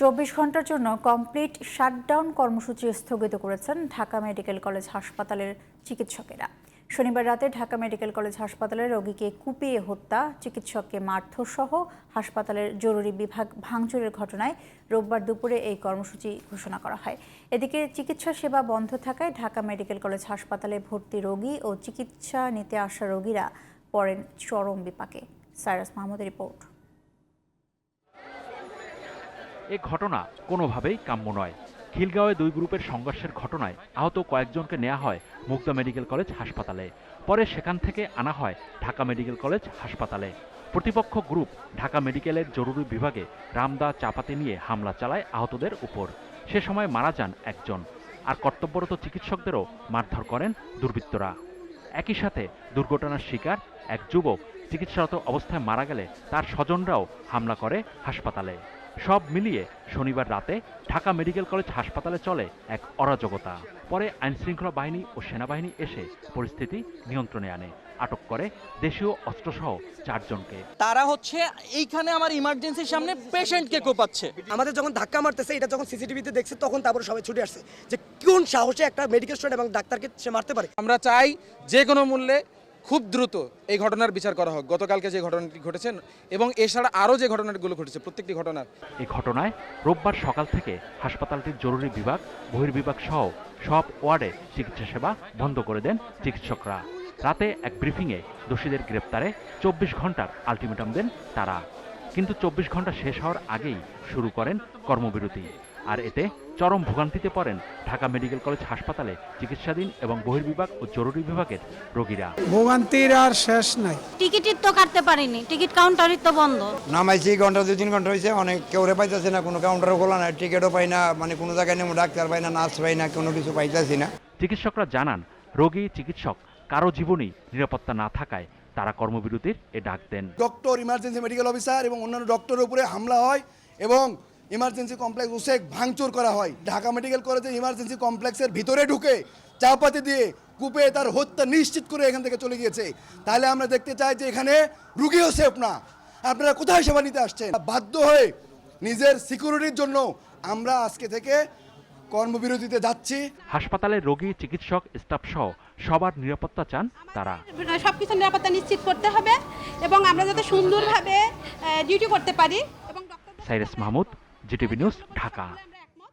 চব্বিশ ঘণ্টার জন্য কমপ্লিট শাটডাউন কর্মসূচি স্থগিত করেছেন ঢাকা মেডিকেল কলেজ হাসপাতালের চিকিৎসকেরা। শনিবার রাতে ঢাকা মেডিকেল কলেজ হাসপাতালে রোগীকে কুপিয়ে হত্যা, চিকিৎসককে মারধরসহ হাসপাতালের জরুরি বিভাগ ভাঙচুরের ঘটনায় রোববার দুপুরে এই কর্মসূচি ঘোষণা করা হয়। এদিকে চিকিৎসা সেবা বন্ধ থাকায় ঢাকা মেডিকেল কলেজ হাসপাতালে ভর্তি রোগী ও চিকিৎসা নিতে আসা রোগীরা পড়েন চরম বিপাকে। সাইরাস মাহমুদের রিপোর্ট। এ ঘটনা কোনোভাবেই কাম্য নয়। খিলগাঁওয়ে দুই গ্রুপের সংঘর্ষের ঘটনায় আহত কয়েকজনকে নেওয়া হয় মুগদা মেডিকেল কলেজ হাসপাতালে। পরে সেখান থেকে আনা হয় ঢাকা মেডিকেল কলেজ হাসপাতালে। প্রতিপক্ষ গ্রুপ ঢাকা মেডিকেলের জরুরি বিভাগে রামদা চাপাতি নিয়ে হামলা চালায় আহতদের উপর। সে সময় মারা যান একজন। আর কর্তব্যরত চিকিৎসকদেরও মারধর করেন দুর্বৃত্তরা। একই সাথে দুর্ঘটনার শিকার এক যুবক চিকিৎসারত অবস্থায় মারা গেলে তার স্বজনরাও হামলা করে হাসপাতালে। সব মিলিয়ে শনিবার রাতে ঢাকা মেডিকেল কলেজ হাসপাতালে চলে এক অরাজকতা। পরে আইনশৃঙ্খলা বাহিনী ও সেনাবাহিনী এসে পরিস্থিতি নিয়ন্ত্রণে আনে আটক করে দেশীয় অস্ত্রসহ চারজনকে। তারা হচ্ছে এইখানে আমার ইমার্জেন্সির সামনে পেশেন্টকে কোপাচ্ছে। আমাদের যখন ধাক্কা মারতেছে এটা যখন সিসিটিভিতে দেখছে তখন তারপরে সবাই ছুটে আসছে যে কোন সাহসে একটা মেডিকেল স্টুডেন্ট এবং ডাক্তারকে সে মারতে পারে। আমরা চাই যে কোনো মূল্যে খুব দ্রুত এই ঘটনার বিচার করা হোক, গতকালকে যে ঘটনাটি ঘটেছে এবং এছাড়া আরও যে ঘটনাগুলো ঘটেছে, প্রত্যেকটি ঘটনার। এই ঘটনায় রোববার সকাল থেকে হাসপাতালটির জরুরি বিভাগ, বহির্বিভাগ সহ সব ওয়ার্ডে চিকিৎসা সেবা বন্ধ করে দেন চিকিৎসকরা। রাতে এক ব্রিফিংয়ে দোষীদের গ্রেপ্তারে চব্বিশ ঘণ্টার আলটিমেটাম দেন তারা। কিন্তু চব্বিশ ঘণ্টা শেষ হওয়ার আগেই শুরু করেন কর্মবিরতি। আর এতে চরম ভোগান্তিতে পড়েন ঢাকা মেডিকেল কলেজ হাসপাতালে চিকিৎসাধীন এবং বহির্বিভাগ ও জরুরি বিভাগের রোগীরা। ভোগান্তির আর শেষ নাই। টিকিটের তো কাটতে পারিনি টিকিট কাউন্টারই তো বন্ধ। নামাইছি ঘণ্টা দুই তিন ঘণ্টা হয়েছে অনেক কেউ রে পাইতেছে না কোনো কাউন্টারও খোলা না টিকিটও পাই না মানে কোনো জায়গায় নেমো ডাক্তার পাই না নার্স পাই না কোনো কিছু পাইতেছি না। চিকিৎসকরা জানান রোগী চিকিৎসক কারও জীবনই নিরাপত্তা না থাকায় তারা কর্মবিরতির এ ডাক দেন। ডক্টর ইমার্জেন্সি মেডিকেল অফিসার এবং অন্যান্য ডক্টরের উপরে হামলা হয় এবং ইমার্জেন্সি কমপ্লেক্স উসেক ভাঙচুর করা হয়। ঢাকা মেডিকেল কলেজে ইমার্জেন্সি কমপ্লেক্সের ভিতরে ঢুকে চাপাতি দিয়ে কূপে তার হত্যা নিশ্চিত করে এখান থেকে চলে গিয়েছে। তাহলে আমরা দেখতে চাই যে এখানে রুগীও সেফ না। আপনারা কোথায় সেবা নিতে আসছেন? বাধ্য হয়ে নিজের সিকিউরিটির জন্য আমরা আজকে থেকে কর্মবিরতিতে যাচ্ছি। হাসপাতালে রোগী চিকিৎসক স্টাফ সহ সবার নিরাপত্তা চান তারা। সবকিছু নিরাপত্তা নিশ্চিত করতে হবে এবং আমরা যাতে সুন্দরভাবে ডিউটি করতে পারি এবং Cyrus Mahmud GTV news Dhaka.